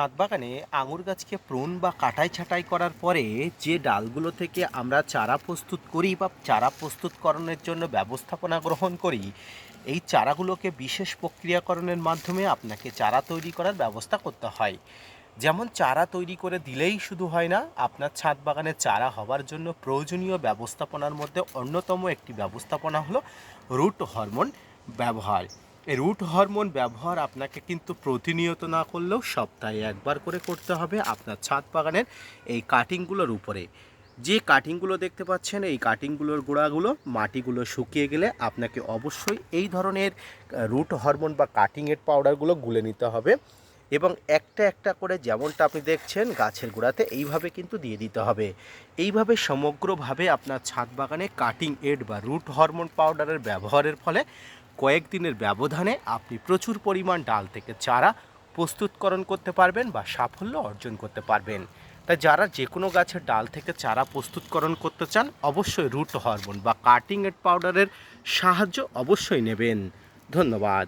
ছাদ বাগানে আঙুর গাছকে প্রুন বা কাটাই ছাঁটাই করার পরে যে ডালগুলো থেকে আমরা চারা প্রস্তুত করি বা চারা প্রস্তুতকরণের জন্য ব্যবস্থাপনা গ্রহণ করি, এই চারাগুলোকে বিশেষ প্রক্রিয়াকরণের মাধ্যমে আপনাকে চারা তৈরি করার ব্যবস্থা করতে হয়। যেমন চারা তৈরি করে দিলেই শুধু হয় না, আপনার ছাদ বাগানে চারা হওয়ার জন্য প্রয়োজনীয় ব্যবস্থাপনার মধ্যে অন্যতম একটি ব্যবস্থাপনা হলো রুট হরমোন ব্যবহার। রুট হরমোন ব্যবহার আপনাকে কিন্তু প্রতিনিয়ত না করলেও সপ্তাহে একবার করে করতে হবে আপনার ছাদ বাগানের এই কাটিংগুলোর উপরে। যে কাটিংগুলো দেখতে পাচ্ছেন, এই কাটিংগুলোর গোড়াগুলো মাটিগুলো শুকিয়ে গেলে আপনাকে অবশ্যই এই ধরনের রুট হরমোন বা কাটিংয়ের পাউডারগুলো গুলে নিতে হবে এবং একটা একটা করে যেমনটা আপনি দেখছেন গাছের গোড়াতে এইভাবে কিন্তু দিয়ে দিতে হবে। এইভাবে সমগ্রভাবে আপনার ছাদ বাগানে কাটিং এড বা রুট হরমোন পাউডারের ব্যবহারের ফলে কয়েকদিনের ব্যবধানে আপনি প্রচুর পরিমাণ ডাল থেকে চারা প্রস্তুতকরণ করতে পারবেন বা সাফল্য অর্জন করতে পারবেন। তাই যারা যে কোনো গাছের ডাল থেকে চারা প্রস্তুতকরণ করতে চান, অবশ্যই রুট হরমোন বা কাটিং এড পাউডারের সাহায্য অবশ্যই নেবেন। ধন্যবাদ।